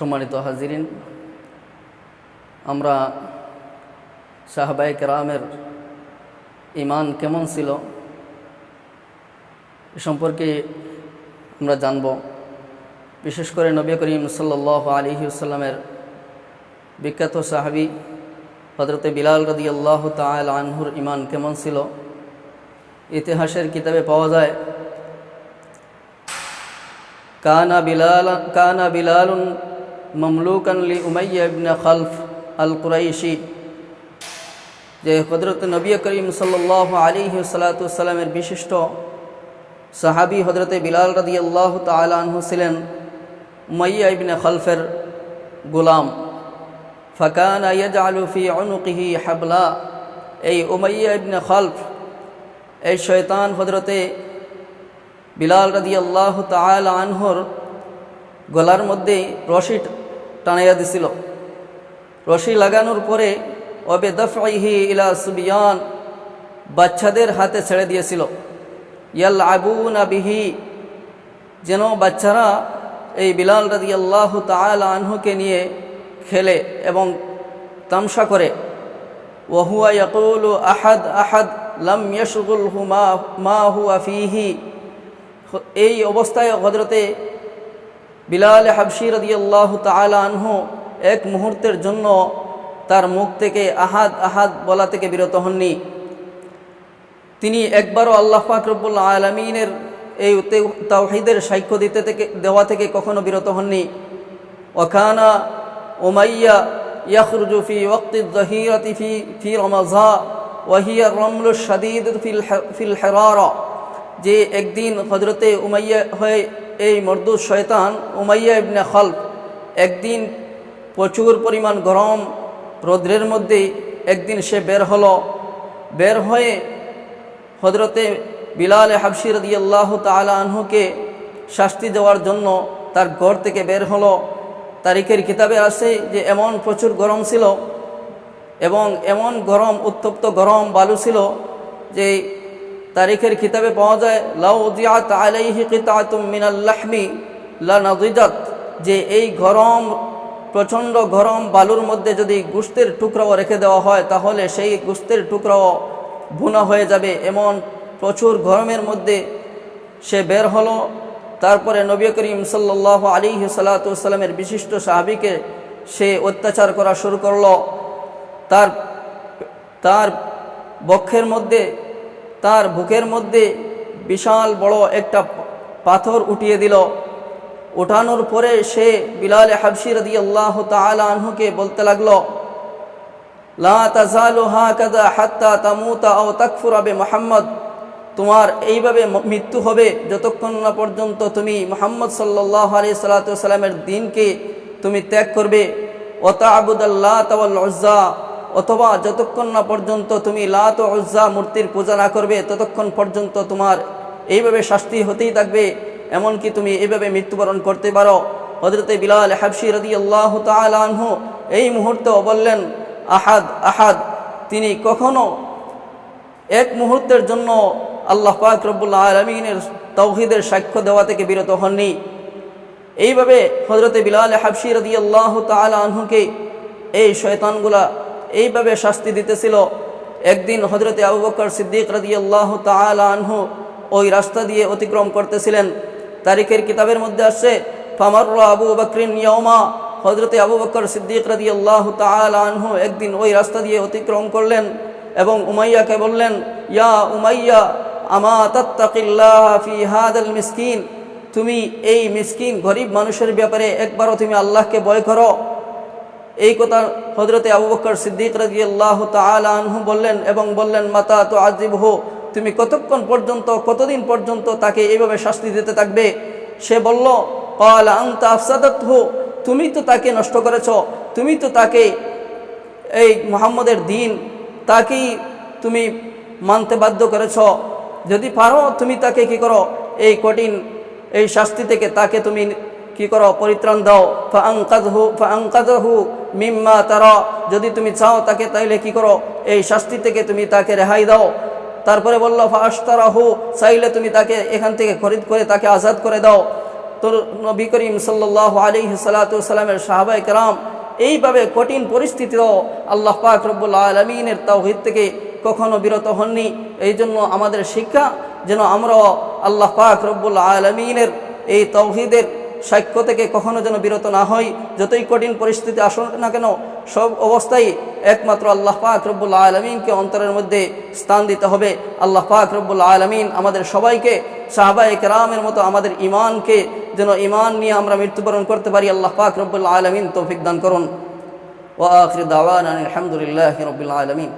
সম্মানিত হাজিরিন, আমরা সাহাবাই কেরামের ইমান কেমন ছিল এ সম্পর্কে আমরা জানব। বিশেষ করে নবী করিম সাল্লাহ আলিহাসাল্লামের বিখ্যাত সাহাবি হজরতে বিলাল রদি আল্লাহ তাল আনহুর ইমান কেমন ছিল? ইতিহাসের কিতাবে পাওয়া যায়, কানা বিলাল, কানা বিলালুন মমলুকান লি উমাইয়া ইবনে খালফ আল কুরাইশি যে হজরত নবী করিম সাল্লাহ আলী সালাতামের বিশিষ্ট সাহাবি হজরতে বিলাল রদি আল্লাহ তালহু ছিলেন উমাইয়া ইবনে খলফের গোলাম। ফকান আলুফি অনুকিহি হাবলা। এই উমাইয়া ইবনে খলফ, এই শয়তান হজরতে বিলাল রদি আল্লাহ তাল আনহর গলার মধ্যে রশি টানাইয়া দিছিল। রশি লাগানোর পরে অবে দফাইহি ইলা সুবিয়ান, বাচ্চাদের হাতে ছেড়ে দিয়েছিল। ইয়াল আবুন আবিহি যেন বাচ্চারা এই বিলাল রাদি আল্লাহ তাল আনহুকে নিয়ে খেলে এবং তামসা করে। ওহুয়া ইয়াকুল আহাদ আহাদ লাম ইয়াশগুল হু মা হুয়া ফিহি। এই অবস্থায় হজরতে বিলাল হাবশি রদি আল্লাহ তাল আনহু এক মুহূর্তের জন্য তার মুখ থেকে আহাদ আহাদ বলা থেকে বিরত হননি। তিনি একবারও আল্লাহ ফাকরবুল্লা আলমিনের এই তাওহিদের সাক্ষ্য দিতে থেকে, দেওয়া থেকে কখনো বিরত হননি। ওখানা ওমাইয়া ইয়াখরুজু ফি ওয়াক্তি জহিরতি ফি রমাজা ওয়াহিয়া রমল শাদিদ ফিল ফিল হেরারা। যে একদিন হজরতে উমাইয়া হয়ে এই মরদুদ শয়তান উমাইয়া ইবনে খলফ একদিন প্রচুর পরিমাণ গরম রৌদ্রের মধ্যে একদিন সে বের হলো। বের হয়ে হজরতে বিলাল হাবশির দিয়ে আল্লাহ আনহুকে শাস্তি দেওয়ার জন্য তার ঘর থেকে বের হলো। তারিখের কিতাবে আছে যে এমন প্রচুর গরম ছিল এবং এমন গরম, উত্তপ্ত গরম বালু ছিল যে তারিখের কিতাবে পাওয়া যায় আলাইহি কিতাতুম মিনাল্লাহমি লা নাদিজাত যে এই গরম, প্রচণ্ড গরম বালুর মধ্যে যদি গুস্তের টুকরাও রেখে দেওয়া হয়, তাহলে সেই গুস্তের টুকরাও ভুনা হয়ে যাবে। এমন প্রচুর গরমের মধ্যে সে বের হলো। তারপরে নবী করিম সাল্লাহ আলী সাল্লাতামের বিশিষ্ট সাহাবিকে সে অত্যাচার করা শুরু করল। তার তার বক্ষের মধ্যে তার বুকের মধ্যে বিশাল বড় একটা পাথর উঠিয়ে দিল। ওঠানোর পরে সে বিলাল হাবশি রদি আল্লাহ তালহুকে বলতে লাগল তোমার এইভাবে মৃত্যু হবে যতক্ষণ না পর্যন্ত তুমি মোহাম্মদ সাল্লাহ আলি সাল্লাতামের দিনকে তুমি ত্যাগ করবে। ওতা আবুদাল্লাহ তাওয়াল, উজ্জা। অথবা যতক্ষণ না পর্যন্ত তুমি লাত উজ্জা মূর্তির পূজা না করবে, ততক্ষণ পর্যন্ত তোমার এইভাবে শাস্তি হতেই থাকবে। এমনকি তুমি এইভাবে মৃত্যুবরণ করতে পারো। হজরতে বিলাল হাফসি রদি আল্লাহ তালহু এই মুহূর্তেও বললেন, আহাদ আহাদ, তিনি কখনো এক মুহূর্তের জন্য আল্লাহ পাক রব্বুল্লাহ আলমিনের তৌহিদের সাক্ষ্য দেওয়া থেকে বিরত হননি। এইভাবে হজরতে বিলাল হাফসি রদি আল্লাহ তালহুকে এই শয়তানগুলা এইভাবে শাস্তি দিতেছিল। একদিন হজরতে আবু বকর সিদ্দিক রদি আল্লাহ তালহু ওই রাস্তা দিয়ে অতিক্রম করতেছিলেন। তারিখের কিতাবের মধ্যে আসছে ফামার আবু বকরিন ইয়মা হজরতে আবু বকর সিদ্দিক রদি আল্লাহ তালহু একদিন ওই রাস্তা দিয়ে অতিক্রম করলেন এবং উমাইয়াকে বললেন, ইয়া উমাইয়া, আমা ফি হাদাল মিসকিন? তুমি এই মিসকিন, গরিব মানুষের ব্যাপারে একবারও তুমি আল্লাহকে ভয় করো। এই কথা হজরতে আবু বকর সিদ্দিক রাজি আল্লাহ তালহু বললেন এবং বললেন, মাতা তো আজিব হো তুমি কতক্ষণ পর্যন্ত, কতদিন পর্যন্ত তাকে এইভাবে শাস্তি দিতে থাকবে? সে বলল কাল আংতা আফসাদত হো তুমি তো তাকে নষ্ট করেছ, তুমি তো তাকে এই মোহাম্মদের দিন, তাকেই তুমি মানতে বাধ্য করেছ। যদি পারো, তুমি তাকে কি করো? এই কঠিন এই শাস্তি থেকে তাকে তুমি কি করো? পরিত্রাণ দাও। ফাঙ্কাজহু ফাঙ্কাজহু মিম্মা তারা, যদি তুমি চাও তাকে তাইলে কি করো? এই শাস্তি থেকে তুমি তাকে রেহাই দাও। তারপরে বলল ফাস্তারাহু চাইলে তুমি তাকে এখান থেকে খরিদ করে তাকে আজাদ করে দাও। তোর নবী করিম সাল্লাহ আলী সালাতামের সাহাবাই কালাম এইভাবে কঠিন পরিস্থিতিও আল্লাহ পাক রব্বুল আলমিনের তাওহিদ থেকে কখনো বিরত হননি। এই জন্য আমাদের শিক্ষা, যেন আমরাও আল্লাহ পাক রব্বুল আলমিনের এই তৌহিদের সাক্ষ্য থেকে কখনো যেন বিরত না হই। যতই কঠিন পরিস্থিতি আসুক না কেন, সব অবস্থায় একমাত্র আল্লাহ পাক রব্বুল আলমিনকে অন্তরের মধ্যে স্থান দিতে হবে। আল্লাহ পাক রব্বুল আলমিন আমাদের সবাইকে সাহাবাই কেরামের মতো আমাদের ইমানকে যেন ইমান নিয়ে আমরা মৃত্যুবরণ করতে পারি, আল্লাহ পাক রব্বুল আলমিন তৌফিক দান করুন। ও আখির দাওয়ান আলহামদুলিল্লাহ রবিল আলমিন।